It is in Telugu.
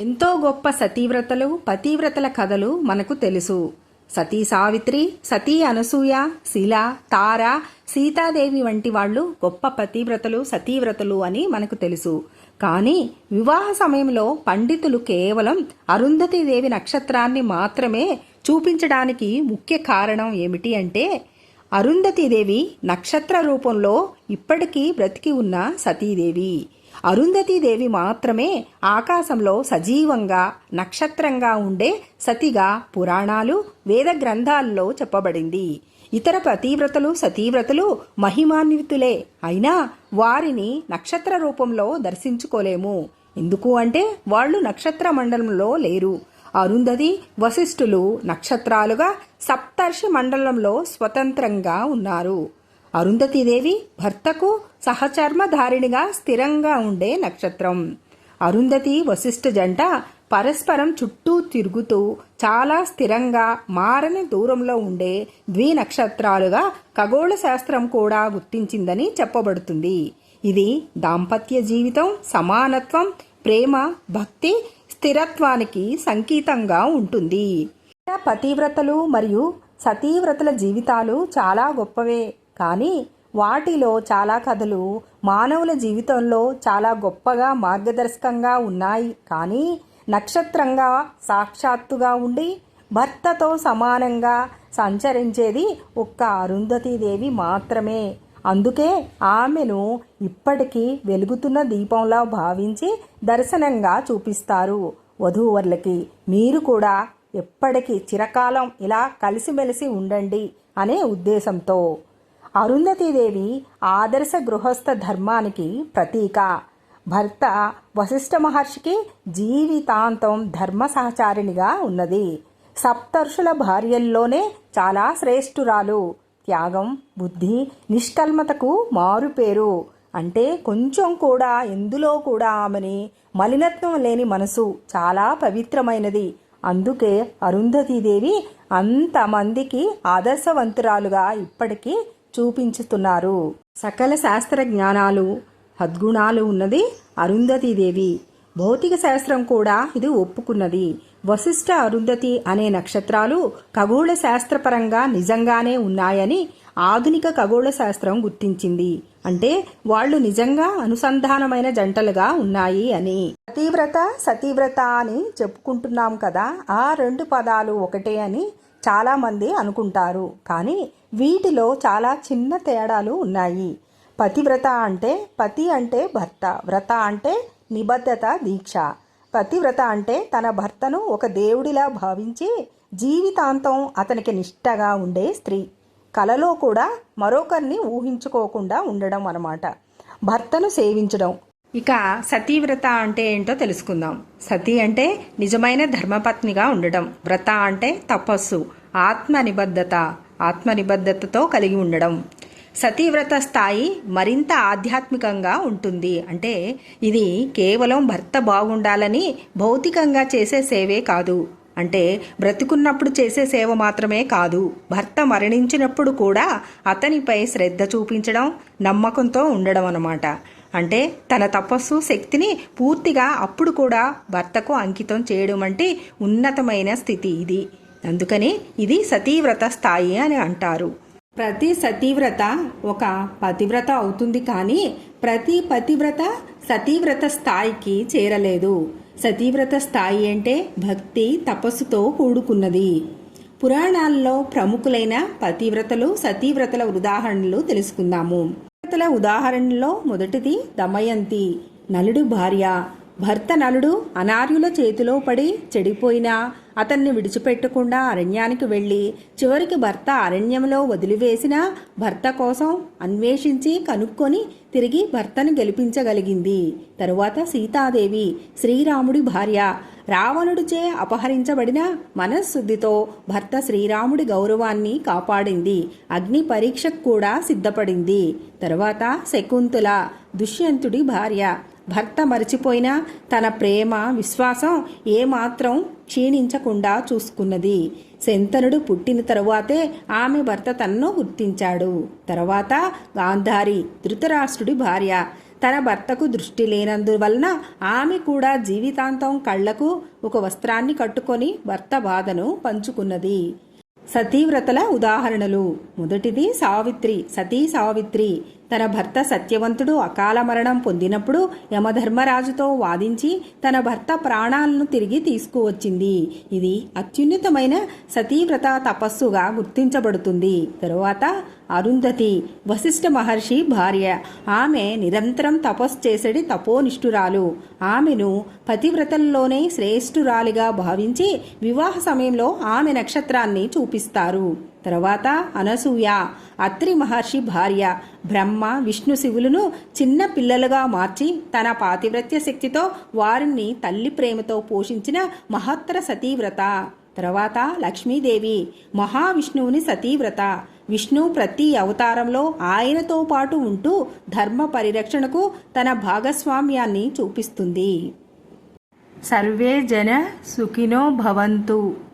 ఎంతో గొప్ప సతీవ్రతలు పతివ్రతల కథలు మనకు తెలుసు. సతీ సావిత్రి సతీ అనసూయ శిల తార సీతాదేవి వంటి వాళ్ళు గొప్ప పతివ్రతలు సతీవ్రతలు అని మనకు తెలుసు. కానీ వివాహ సమయంలో పండితులు కేవలం అరుంధతీదేవి నక్షత్రాన్ని మాత్రమే చూపించడానికి ముఖ్య కారణం ఏమిటి అంటే అరుంధతీదేవి నక్షత్ర రూపంలో ఇప్పటికీ బ్రతికి ఉన్న సతీదేవి. అరుంధతీదేవి మాత్రమే ఆకాశంలో సజీవంగా నక్షత్రంగా ఉండే సతిగా పురాణాలు వేద గ్రంథాల్లో చెప్పబడింది. ఇతర పతివ్రతలు సతీవ్రతలు మహిమాన్వితులే. అయినా వారిని నక్షత్ర రూపంలో దర్శించుకోలేము. ఎందుకు అంటే వాళ్ళు నక్షత్ర మండలంలో లేరు. అరుంధతి వశిష్ఠులు నక్షత్రాలుగా సప్తర్షి మండలంలో స్వతంత్రంగా ఉన్నారు. అరుంధతిదేవి భర్తకు సహచర్మధారిణిగా స్థిరంగా ఉండే నక్షత్రం. అరుంధతి వశిష్ఠ జంట పరస్పరం చుట్టూ తిరుగుతూ చాలా స్థిరంగా మారని దూరంలో ఉండే ద్వి నక్షత్రాలుగా ఖగోళ శాస్త్రం కూడా గుర్తించిందని చెప్పబడుతుంది. ఇది దాంపత్య జీవితం సమానత్వం ప్రేమ భక్తి స్థిరత్వానికి సంకేతంగా ఉంటుంది. పతివ్రతలు మరియు సతీవ్రతల జీవితాలు చాలా గొప్పవే. కానీ వాటిలో చాలా కథలు మానవుల జీవితంలో చాలా గొప్పగా మార్గదర్శకంగా ఉన్నాయి. కానీ నక్షత్రంగా సాక్షాత్తుగా ఉండి భర్తతో సమానంగా సంచరించేది ఒక్క అరుంధతీదేవి మాత్రమే. అందుకే ఆమెను ఇప్పటికీ వెలుగుతున్న దీపంలా భావించి దర్శనంగా చూపిస్తారు వధూవరులకి. మీరు కూడా ఎప్పటికీ చిరకాలం ఇలా కలిసిమెలిసి ఉండండి అనే ఉద్దేశంతో. అరుంధతీదేవి ఆదర్శ గృహస్థ ధర్మానికి ప్రతీక. భర్త వశిష్ఠ మహర్షికి జీవితాంతం ధర్మ సహచారిణిగా ఉన్నది. సప్తర్షుల భార్యల్లోనే చాలా శ్రేష్ఠురాలు. త్యాగం బుద్ధి నిష్కల్మతకు మారుపేరు. అంటే కొంచెం కూడా ఎందులో కూడా ఆమెని మలినత్వం లేని మనసు చాలా పవిత్రమైనది. అందుకే అరుంధతీదేవి అంతమందికి ఆదర్శవంతురాలుగా ఇప్పటికీ చూపించుతున్నారు. సకల శాస్త్ర జ్ఞానాలు సద్గుణాలు ఉన్నది అరుంధతీదేవి భౌతిక శాస్త్రం కూడా ఇది ఒప్పుకున్నది. వశిష్ఠ అరుంధతి అనే నక్షత్రాలు ఖగోళ శాస్త్రపరంగా నిజంగానే ఉన్నాయని ఆధునిక ఖగోళ శాస్త్రం గుర్తించింది. అంటే వాళ్ళు నిజంగా అనుసంధానమైన జంటలుగా ఉన్నాయి అని. సతీవ్రత సతీవ్రత అని చెప్పుకుంటున్నాం కదా ఆ రెండు పదాలు ఒకటే అని చాలామంది అనుకుంటారు. కానీ వీటిలో చాలా చిన్న తేడాలు ఉన్నాయి. పతివ్రత అంటే పతి అంటే భర్త వ్రత అంటే నిబద్ధత దీక్ష. పతివ్రత అంటే తన భర్తను ఒక దేవుడిలా భావించి జీవితాంతం అతనికి నిష్టగా ఉండే స్త్రీ. కలలో కూడా మరొకరిని ఊహించుకోకుండా ఉండడం అన్నమాట. భర్తను సేవించడం. ఇక సతీవ్రత అంటే ఏంటో తెలుసుకుందాం. సతీ అంటే నిజమైన ధర్మపత్నిగా ఉండడం. వ్రత అంటే తపస్సు. ఆత్మ నిబద్ధత ఆత్మ నిబద్ధతతో కలిగి ఉండడం. సతీవ్రత స్థాయి మరింత ఆధ్యాత్మికంగా ఉంటుంది. అంటే ఇది కేవలం భర్త బాగుండాలని భౌతికంగా చేసే సేవే కాదు. అంటే బ్రతుకున్నప్పుడు చేసే సేవ మాత్రమే కాదు. భర్త మరణించినప్పుడు కూడా అతనిపై శ్రద్ధ చూపించడం నమ్మకంతో ఉండడం అన్నమాట. అంటే తన తపస్సు శక్తిని పూర్తిగా అప్పుడు కూడా భర్తకు అంకితం చేయడం అంటే ఉన్నతమైన స్థితి ఇది. అందుకనే ఇది సతీవ్రత స్థాయి అని అంటారు. ప్రతి సతీవ్రత ఒక పతివ్రత అవుతుంది కానీ ప్రతి పతివ్రత సతీవ్రత స్థాయికి చేరలేదు. సతీవ్రత స్థాయి అంటే భక్తి తపస్సుతో కూడుకున్నది. పురాణాల్లో ప్రముఖులైన పతివ్రతలు సతీవ్రతల ఉదాహరణలు తెలుసుకుందాము. పతివ్రతల ఉదాహరణలో మొదటిది దమయంతి. నలుడు భార్య. భర్త నలుడు అనార్యుల చేతిలో పడి చెడిపోయినా అతన్ని విడిచిపెట్టకుండా అరణ్యానికి వెళ్ళి చివరికి భర్త అరణ్యంలో వదిలివేసిన భర్త కోసం అన్వేషించి కనుక్కొని తిరిగి భర్తను గెలిపించగలిగింది. తరువాత సీతాదేవి శ్రీరాముడి భార్య రావణుడిచే అపహరించబడిన మనశ్శుద్ధితో భర్త శ్రీరాముడి గౌరవాన్ని కాపాడింది. అగ్ని పరీక్షకు కూడా సిద్ధపడింది. తరువాత శకుంతుల దుష్యంతుడి భార్య. భర్త మరిచిపోయినా తన ప్రేమ విశ్వాసం ఏమాత్రం క్షీణించకుండా చూసుకున్నది. శంతనుడు పుట్టిన తరువాతే ఆమె భర్త తనను గుర్తించాడు. తర్వాత గాంధారి ధృతరాష్ట్రుడి భార్య. తన భర్తకు దృష్టి లేనందువలన ఆమె కూడా జీవితాంతం కళ్ళకు ఒక వస్త్రాన్ని కట్టుకొని భర్త బాధను పంచుకున్నది. సతీవ్రతల ఉదాహరణలు. మొదటిది సావిత్రి. సతీ సావిత్రి తన భర్త సత్యవంతుడు అకాల మరణం పొందినప్పుడు యమధర్మరాజుతో వాదించి తన భర్త ప్రాణాలను తిరిగి తీసుకువచ్చింది. ఇది అత్యున్నతమైన సతీవ్రత తపస్సుగా గుర్తించబడుతుంది. తరువాత అరుంధతి వశిష్ఠ మహర్షి భార్య. ఆమె నిరంతరం తపస్సు చేసడి తపోనిష్ఠురాలు. ఆమెను పతివ్రతల్లోనే శ్రేష్ఠురాలిగా భావించి వివాహ సమయంలో ఆమె నక్షత్రాన్ని చూపిస్తారు. తర్వాత అనసూయ అత్రి మహర్షి భార్య. బ్రహ్మ విష్ణు శివులను చిన్న పిల్లలుగా మార్చి తన పాతివ్రత్య శక్తితో వారిని తల్లి ప్రేమతో పోషించిన మహత్తర సతీవ్రత. తర్వాత లక్ష్మీదేవి మహావిష్ణువుని సతీవ్రత. విష్ణు ప్రతి అవతారంలో ఆయనతో పాటు ఉంటూ ధర్మ పరిరక్షణకు తన భాగస్వామ్యాన్ని చూపిస్తుంది. సర్వే జన సుఖినో భవంతు.